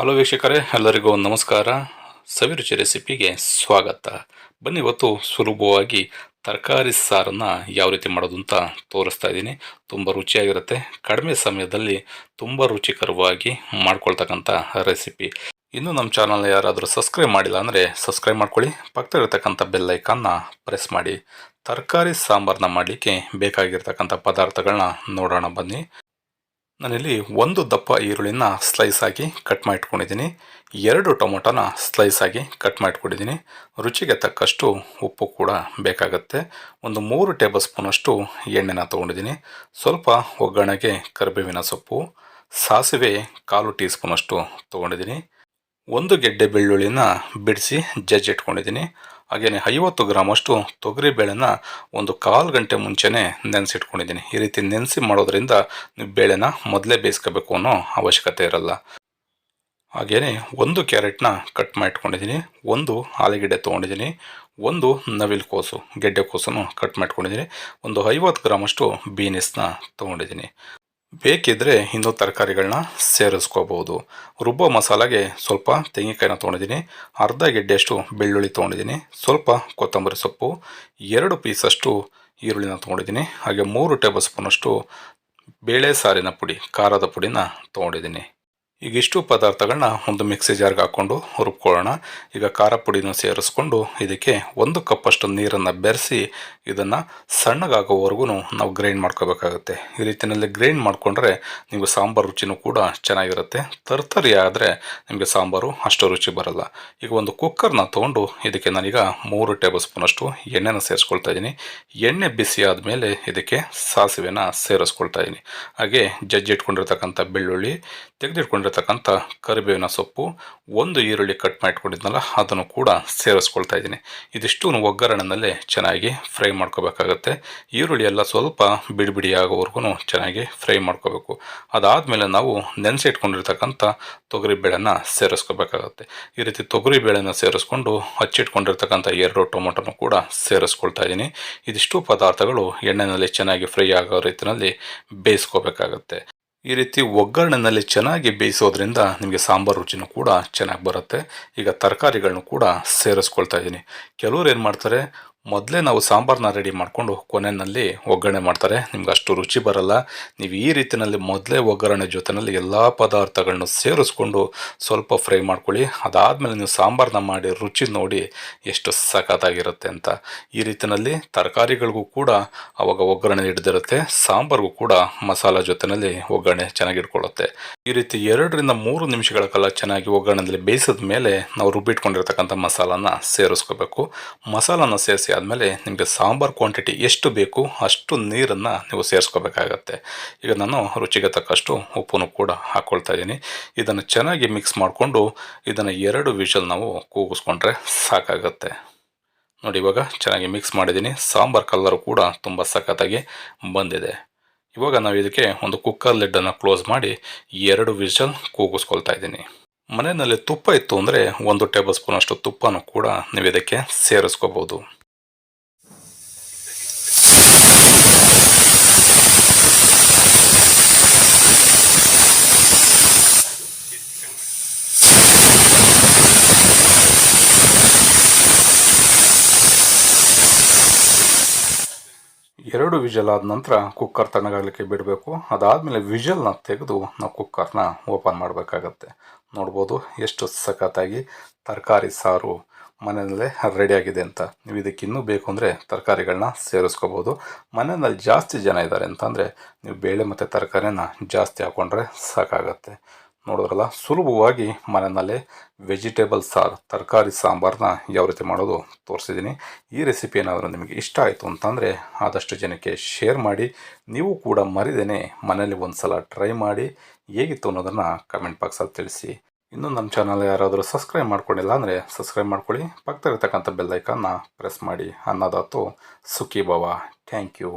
Hello ವೀಕ್ಷಕರೇ, ಎಲ್ಲರಿಗೂ ನಮಸ್ಕಾರ. ಸವಿರುಚಿ ರೆಸಿಪಿಗೆ ಸ್ವಾಗತ. ಬನ್ನಿ ಇವತ್ತು ಸುಲಭವಾಗಿ ತರಕಾರಿ ಸಾರನ್ನು ಯಾವ ರೀತಿ ಮಾಡೋದು ಅಂತ ತೋರಿಸ್ತಾ ಇದ್ದೀನಿ. ತುಂಬ ರುಚಿಯಾಗಿರುತ್ತೆ. ಕಡಿಮೆ ಸಮಯದಲ್ಲಿ ತುಂಬ ರುಚಿಕರವಾಗಿ ಮಾಡ್ಕೊಳ್ತಕ್ಕಂಥ ರೆಸಿಪಿ. ಇನ್ನು ನಮ್ಮ ಚಾನಲ್ನ ಯಾರಾದರೂ ಸಬ್ಸ್ಕ್ರೈಬ್ ಮಾಡಿಲ್ಲ ಅಂದರೆ ಸಬ್ಸ್ಕ್ರೈಬ್ ಮಾಡ್ಕೊಳ್ಳಿ. ಪಕ್ಕದಲ್ಲಿರ್ತಕ್ಕಂಥ ಬೆಲ್ ಐಕಾನ್ನ ಪ್ರೆಸ್ ಮಾಡಿ. ತರಕಾರಿ ಸಾಂಬಾರನ್ನ ಮಾಡಲಿಕ್ಕೆ ಬೇಕಾಗಿರ್ತಕ್ಕಂಥ ಪದಾರ್ಥಗಳನ್ನ ನೋಡೋಣ ಬನ್ನಿ. ನಾನಿಲ್ಲಿ ಒಂದು ದಪ್ಪ ಈರುಳ್ಳಿನ ಸ್ಲೈಸ್ ಆಗಿ ಕಟ್ ಮಾಡಿಟ್ಕೊಂಡಿದ್ದೀನಿ ಎರಡು ಟೊಮೊಟೊನ ಸ್ಲೈಸ್ ಆಗಿ ಕಟ್ ಮಾಡಿಟ್ಕೊಂಡಿದ್ದೀನಿ ರುಚಿಗೆ ತಕ್ಕಷ್ಟು ಉಪ್ಪು ಕೂಡ ಬೇಕಾಗುತ್ತೆ. ಒಂದು ಮೂರು ಟೇಬಲ್ ಸ್ಪೂನಷ್ಟು ಎಣ್ಣೆನ ತೊಗೊಂಡಿದ್ದೀನಿ. ಸ್ವಲ್ಪ ಒಗ್ಗರಣೆಗೆ ಕರಿಬೇವಿನ ಸೊಪ್ಪು, ಸಾಸಿವೆ ಕಾಲು ಟೀ ಸ್ಪೂನಷ್ಟು ತೊಗೊಂಡಿದ್ದೀನಿ. ಒಂದು ಗೆಡ್ಡೆ ಬೆಳ್ಳುಳ್ಳಿನ ಬಿಡಿಸಿ ಜಜ್ಜಿಟ್ಕೊಂಡಿದ್ದೀನಿ ಹಾಗೆಯೇ ಐವತ್ತು ಗ್ರಾಮಷ್ಟು ತೊಗರಿ ಬೇಳೆನ ಒಂದು ಕಾಲು ಗಂಟೆ ಮುಂಚೆನೇ ನೆನೆಸಿಟ್ಕೊಂಡಿದ್ದೀನಿ. ಈ ರೀತಿ ನೆನೆಸಿ ಮಾಡೋದ್ರಿಂದ ನೀವು ಬೇಳೆನ ಮೊದಲೇ ಬೇಯಿಸ್ಕೋಬೇಕು ಅನ್ನೋ ಅವಶ್ಯಕತೆ ಇರಲ್ಲ. ಹಾಗೆಯೇ ಒಂದು ಕ್ಯಾರೆಟ್ನ ಕಟ್ ಮಾಡಿಟ್ಕೊಂಡಿದ್ದೀನಿ. ಒಂದು ಆಲೂಗೆಡ್ಡೆ ತೊಗೊಂಡಿದ್ದೀನಿ. ಒಂದು ನವಿಲು ಕೋಸು, ಗೆಡ್ಡೆ ಕೋಸನ್ನು ಕಟ್ ಮಾಡ್ಕೊಂಡಿದ್ದೀನಿ ಒಂದು ಐವತ್ತು ಗ್ರಾಮಷ್ಟು ಬೀನಿಸ್ನ ತೊಗೊಂಡಿದ್ದೀನಿ. ಬೇಕಿದ್ದರೆ ಇನ್ನೂ ತರಕಾರಿಗಳನ್ನ ಸೇರಿಸ್ಕೋಬೋದು. ರುಬ್ಬೋ ಮಸಾಲೆಗೆ ಸ್ವಲ್ಪ ತೆಂಗಿನಕಾಯಿನ ತೊಗೊಂಡಿದ್ದೀನಿ. ಅರ್ಧ ಗೆಡ್ಡೆಯಷ್ಟು ಬೆಳ್ಳುಳ್ಳಿ ತೊಗೊಂಡಿದ್ದೀನಿ. ಸ್ವಲ್ಪ ಕೊತ್ತಂಬರಿ ಸೊಪ್ಪು, ಎರಡು ಪೀಸಷ್ಟು ಈರುಳ್ಳಿನ ತೊಗೊಂಡಿದ್ದೀನಿ. ಹಾಗೆ ಮೂರು ಟೇಬಲ್ ಸ್ಪೂನಷ್ಟು ಬೇಳೆ ಸಾರಿನ ಪುಡಿ, ಖಾರದ ಪುಡಿನ ತೊಗೊಂಡಿದ್ದೀನಿ. ಈಗ ಇಷ್ಟು ಪದಾರ್ಥಗಳನ್ನ ಒಂದು ಮಿಕ್ಸಿ ಜಾರ್ಗೆ ಹಾಕ್ಕೊಂಡು ರುಬ್ಕೊಳ್ಳೋಣ ಈಗ ಖಾರ ಪುಡಿನೂ ಸೇರಿಸ್ಕೊಂಡು ಇದಕ್ಕೆ ಒಂದು ಕಪ್ಪಷ್ಟು ನೀರನ್ನು ಬೆರೆಸಿ ಇದನ್ನು ಸಣ್ಣಗಾಗೋವರೆಗೂ ನಾವು ಗ್ರೈಂಡ್ ಮಾಡ್ಕೋಬೇಕಾಗುತ್ತೆ. ಈ ರೀತಿಯಲ್ಲಿ ಗ್ರೈಂಡ್ ಮಾಡಿಕೊಂಡ್ರೆ ನಿಮಗೆ ಸಾಂಬಾರು ರುಚಿನೂ ಕೂಡ ಚೆನ್ನಾಗಿರುತ್ತೆ. ತರ್ತರಿ ಆದರೆ ನಿಮಗೆ ಸಾಂಬಾರು ಅಷ್ಟು ರುಚಿ ಬರಲ್ಲ. ಈಗ ಒಂದು ಕುಕ್ಕರ್ನ ತೊಗೊಂಡು ಇದಕ್ಕೆ ನಾನೀಗ ಮೂರು ಟೇಬಲ್ ಸ್ಪೂನಷ್ಟು ಎಣ್ಣೆನ ಸೇರಿಸ್ಕೊಳ್ತಾ ಇದ್ದೀನಿ. ಎಣ್ಣೆ ಬಿಸಿ ಆದಮೇಲೆ ಇದಕ್ಕೆ ಸಾಸಿವೆನ ಸೇರಿಸ್ಕೊಳ್ತಾ ಇದ್ದೀನಿ. ಹಾಗೆ ಜಜ್ಜಿ ಇಟ್ಕೊಂಡಿರ್ತಕ್ಕಂಥ ಬೆಳ್ಳುಳ್ಳಿ ತೆಗೆದಿಟ್ಕೊಂಡಿರ್ತಕ್ಕಂಥ ಕರಿಬೇವಿನ ಸೊಪ್ಪು ಒಂದು ಈರುಳ್ಳಿ ಕಟ್ ಮಾಡಿಟ್ಕೊಂಡಿದ್ನಲ್ಲ, ಅದನ್ನು ಕೂಡ ಸೇರಿಸ್ಕೊಳ್ತಾ ಇದ್ದೀನಿ. ಇದಿಷ್ಟು ಒಗ್ಗರಣೆನಲ್ಲೇ ಚೆನ್ನಾಗಿ ಫ್ರೈ ಮಾಡ್ಕೋಬೇಕಾಗತ್ತೆ. ಈರುಳ್ಳಿ ಎಲ್ಲ ಸ್ವಲ್ಪ ಬಿಡಿ ಬಿಡಿ ಆಗೋವರೆಗೂ ಚೆನ್ನಾಗಿ ಫ್ರೈ ಮಾಡ್ಕೋಬೇಕು. ಅದಾದಮೇಲೆ ನಾವು ನೆನೆಸಿಟ್ಕೊಂಡಿರ್ತಕ್ಕಂಥ ತೊಗರಿ ಬೇಳೆನ ಸೇರಿಸ್ಕೋಬೇಕಾಗತ್ತೆ. ಈ ರೀತಿ ತೊಗರಿ ಬೇಳೆನ ಸೇರಿಸ್ಕೊಂಡು ಹಚ್ಚಿಟ್ಕೊಂಡಿರ್ತಕ್ಕಂಥ ಎರಡು ಟೊಮೊಟೊನು ಕೂಡ ಸೇರಿಸ್ಕೊಳ್ತಾ ಇದ್ದೀನಿ. ಇದಿಷ್ಟು ಪದಾರ್ಥಗಳು ಎಣ್ಣೆಯಲ್ಲಿ ಚೆನ್ನಾಗಿ ಫ್ರೈ ಆಗೋ ರೀತಿಯಲ್ಲಿ ಬೇಯಿಸ್ಕೋಬೇಕಾಗತ್ತೆ. ಈ ರೀತಿ ಒಗ್ಗರಣೆನಲ್ಲಿ ಚೆನ್ನಾಗಿ ಬೇಯಿಸೋದ್ರಿಂದ ನಿಮಗೆ ಸಾಂಬಾರು ರುಚಿನೂ ಕೂಡ ಚೆನ್ನಾಗಿ ಬರುತ್ತೆ. ಈಗ ತರಕಾರಿಗಳನ್ನು ಕೂಡ ಸೇರಿಸ್ಕೊಳ್ತಾ ಇದ್ದೀನಿ ಕೆಲವ್ರು ಏನು ಮಾಡ್ತಾರೆ ಮೊದಲೇ ನಾವು ಸಾಂಬಾರನ್ನ ರೆಡಿ ಮಾಡಿಕೊಂಡು ಕೊನೆಯಲ್ಲಿ ಒಗ್ಗರಣೆ ಮಾಡ್ತಾರೆ. ನಿಮ್ಗೆ ಅಷ್ಟು ರುಚಿ ಬರಲ್ಲ. ನೀವು ಈ ರೀತಿಯಲ್ಲಿ ಮೊದಲೇ ಒಗ್ಗರಣೆ ಜೊತೆಯಲ್ಲಿ ಎಲ್ಲ ಪದಾರ್ಥಗಳನ್ನು ಸೇರಿಸ್ಕೊಂಡು ಸ್ವಲ್ಪ ಫ್ರೈ ಮಾಡ್ಕೊಳ್ಳಿ. ಅದಾದಮೇಲೆ ನೀವು ಸಾಂಬಾರನ್ನ ಮಾಡಿ ರುಚಿ ನೋಡಿ ಎಷ್ಟು ಸಖತ್ತಾಗಿರುತ್ತೆ ಅಂತ. ಈ ರೀತಿಯಲ್ಲಿ ತರಕಾರಿಗಳಿಗೂ ಕೂಡ ಅವಾಗ ಒಗ್ಗರಣೆ ಹಿಡಿದಿರುತ್ತೆ. ಸಾಂಬಾರ್ಗೂ ಕೂಡ ಮಸಾಲ ಜೊತೆಯಲ್ಲಿ ಒಗ್ಗರಣೆ ಚೆನ್ನಾಗಿ ಇಟ್ಕೊಳ್ಳುತ್ತೆ ಈ ರೀತಿ ಎರಡರಿಂದ ಮೂರು ನಿಮಿಷಗಳ ಕಾಲ ಚೆನ್ನಾಗಿ ಒಗ್ಗರಣೆಯಲ್ಲಿ ಬೇಯಿಸಿದ ಮೇಲೆ ನಾವು ರುಬ್ಬಿಟ್ಕೊಂಡಿರ್ತಕ್ಕಂಥ ಮಸಾಲಾನ ಸೇರಿಸ್ಕೋಬೇಕು. ಮಸಾಲಾನ ಸೇರಿಸಿ ಆದಮೇಲೆ ನಿಮಗೆ ಸಾಂಬಾರು ಕ್ವಾಂಟಿಟಿ ಎಷ್ಟು ಬೇಕು ಅಷ್ಟು ನೀರನ್ನು ನೀವು ಸೇರಿಸ್ಕೋಬೇಕಾಗತ್ತೆ. ಈಗ ನಾನು ರುಚಿಗೆ ತಕ್ಕಷ್ಟು ಉಪ್ಪನ್ನು ಕೂಡ ಹಾಕ್ಕೊಳ್ತಾ ಇದ್ದೀನಿ. ಇದನ್ನು ಚೆನ್ನಾಗಿ ಮಿಕ್ಸ್ ಮಾಡಿಕೊಂಡು ಇದನ್ನು ಎರಡು ವಿಷಲ್ ನಾವು ಕೂಗಿಸ್ಕೊಂಡ್ರೆ ಸಾಕಾಗತ್ತೆ. ನೋಡಿ ಇವಾಗ ಚೆನ್ನಾಗಿ ಮಿಕ್ಸ್ ಮಾಡಿದ್ದೀನಿ. ಸಾಂಬಾರು ಕಲ್ಲರು ಕೂಡ ತುಂಬ ಸಖತ್ತಾಗಿ ಬಂದಿದೆ. ಇವಾಗ ನಾವು ಇದಕ್ಕೆ ಒಂದು ಕುಕ್ಕರ್ ಲಿಡ್ಡನ್ನು ಕ್ಲೋಸ್ ಮಾಡಿ ಎರಡು ವಿಷಲ್ ಕೂಗಿಸ್ಕೊಳ್ತಾ ಇದ್ದೀನಿ. ಮನೆಯಲ್ಲಿ ತುಪ್ಪ ಇತ್ತು ಅಂದರೆ ಒಂದು ಟೇಬಲ್ ಸ್ಪೂನಷ್ಟು ತುಪ್ಪನೂ ಕೂಡ ನೀವು ಇದಕ್ಕೆ ಸೇರಿಸ್ಕೋಬೋದು. ಎರಡು ವಿಜಲ್ ಆದ ನಂತರ ಕುಕ್ಕರ್ ತಣ್ಣಗಾಗಲಿಕ್ಕೆ ಬಿಡಬೇಕು. ಅದಾದಮೇಲೆ ವಿಜಲ್ನ ತೆಗೆದು ನಾವು ಕುಕ್ಕರ್ನ ಓಪನ್ ಮಾಡಬೇಕಾಗತ್ತೆ. ನೋಡ್ಬೋದು ಎಷ್ಟು ಸಖತ್ತಾಗಿ ತರಕಾರಿ ಸಾರು ಮನೆಯಲ್ಲೇ ರೆಡಿಯಾಗಿದೆ ಅಂತ. ನೀವು ಇದಕ್ಕೆ ಇನ್ನೂ ಬೇಕು ಅಂದರೆ ತರಕಾರಿಗಳನ್ನ ಸೇರಿಸ್ಕೋಬೋದು. ಮನೆಯಲ್ಲಿ ಜಾಸ್ತಿ ಜನ ಇದ್ದಾರೆ ಅಂತಂದರೆ ನೀವು ಬೇಳೆ ಮತ್ತು ತರಕಾರಿನ ಜಾಸ್ತಿ ಹಾಕ್ಕೊಂಡ್ರೆ ಸಾಕಾಗತ್ತೆ. ನೋಡಿದ್ರಲ್ಲ, ಸುಲಭವಾಗಿ ಮನೆಯಲ್ಲೇ ವೆಜಿಟೇಬಲ್ ಸಾರು, ತರಕಾರಿ ಸಾಂಬಾರನ್ನ ಯಾವ ರೀತಿ ಮಾಡೋದು ತೋರಿಸಿದ್ದೀನಿ. ಈ ರೆಸಿಪಿ ಏನಾದರೂ ನಿಮಗೆ ಇಷ್ಟ ಆಯಿತು ಅಂತಂದರೆ ಆದಷ್ಟು ಜನಕ್ಕೆ ಶೇರ್ ಮಾಡಿ. ನೀವು ಕೂಡ ಮರಿದೇನೆ ಮನೇಲಿ ಒಂದು ಸಲ ಟ್ರೈ ಮಾಡಿ. ಹೇಗಿತ್ತು ಅನ್ನೋದನ್ನು ಕಮೆಂಟ್ ಬಾಕ್ಸಲ್ಲಿ ತಿಳಿಸಿ. ಇನ್ನೂ ನಮ್ಮ ಚಾನಲ್ ಯಾರಾದರೂ ಸಬ್ಸ್ಕ್ರೈಬ್ ಮಾಡ್ಕೊಂಡಿಲ್ಲ ಅಂದರೆ ಸಬ್ಸ್ಕ್ರೈಬ್ ಮಾಡ್ಕೊಳ್ಳಿ. ಪಕ್ಕದಲ್ಲಿರ್ತಕ್ಕಂಥ ಬೆಲ್ಲೈಕನ್ನ ಪ್ರೆಸ್ ಮಾಡಿ. ಅನ್ನೋದಾತು ಸುಖಿ ಭವ ಥ್ಯಾಂಕ್ ಯು